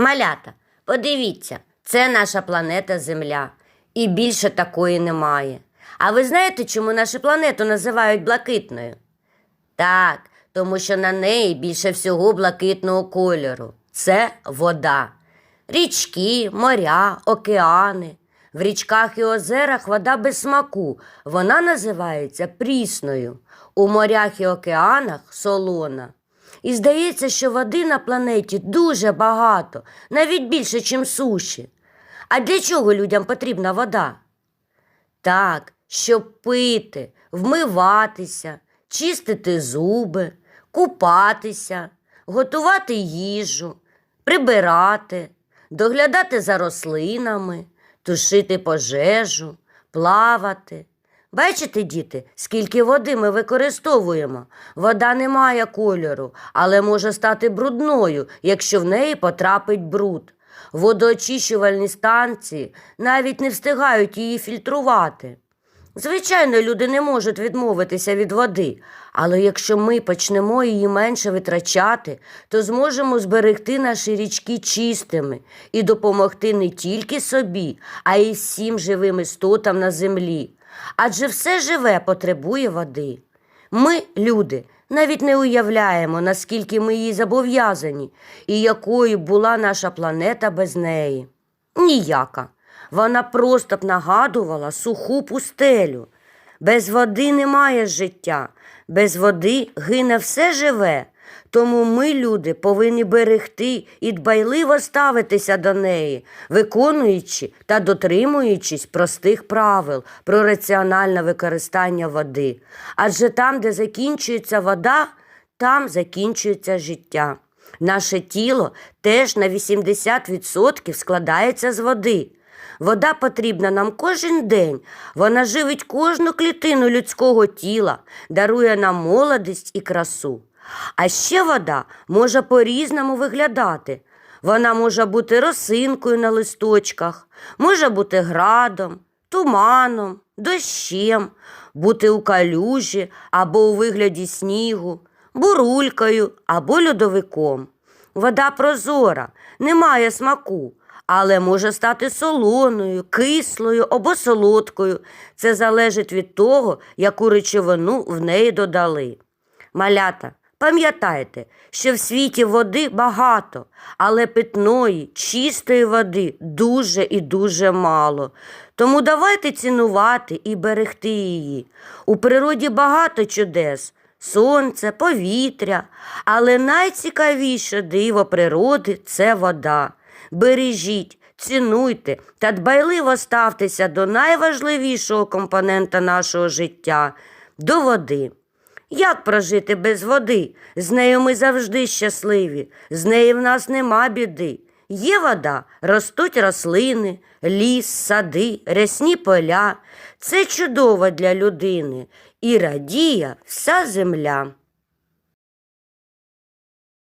Малята, подивіться, це наша планета Земля. І більше такої немає. А ви знаєте, чому нашу планету називають блакитною? Так, тому що на неї більше всього блакитного кольору. Це вода. Річки, моря, океани. В річках і озерах вода без смаку. Вона називається прісною. У морях і океанах солона. І здається, що води на планеті дуже багато, навіть більше, ніж суші. А для чого людям потрібна вода? Так, щоб пити, вмиватися, чистити зуби, купатися, готувати їжу, прибирати, доглядати за рослинами, тушити пожежу, плавати. Бачите, діти, скільки води ми використовуємо. Вода не має кольору, але може стати брудною, якщо в неї потрапить бруд. Водоочищувальні станції навіть не встигають її фільтрувати. Звичайно, люди не можуть відмовитися від води, але якщо ми почнемо її менше витрачати, то зможемо зберегти наші річки чистими і допомогти не тільки собі, а й всім живим істотам на землі. Адже все живе потребує води. Ми, люди, навіть не уявляємо, наскільки ми їй зобов'язані і якою була наша планета без неї. Ніяка. Вона просто б нагадувала суху пустелю. Без води немає життя, без води гине все живе. Тому ми, люди, повинні берегти і дбайливо ставитися до неї, виконуючи та дотримуючись простих правил про раціональне використання води. Адже там, де закінчується вода, там закінчується життя. Наше тіло теж на 80% складається з води. Вода потрібна нам кожен день. Вона живить кожну клітину людського тіла, дарує нам молодість і красу. А ще вода може по-різному виглядати. Вона може бути росинкою на листочках, може бути градом, туманом, дощем, бути у калюжі або у вигляді снігу, бурулькою або льодовиком. Вода прозора, не має смаку, але може стати солоною, кислою або солодкою. Це залежить від того, яку речовину в неї додали. Малята, пам'ятайте, що в світі води багато, але питної, чистої води дуже і дуже мало. Тому давайте цінувати і берегти її. У природі багато чудес. Сонце, повітря, але найцікавіше диво природи це вода. Бережіть, цінуйте та дбайливо ставтеся до найважливішого компонента нашого життя до води. Як прожити без води? З нею ми завжди щасливі, з нею в нас нема біди. Є вода, ростуть рослини, ліс, сади, рясні поля. Це чудово для людини і радіє вся земля.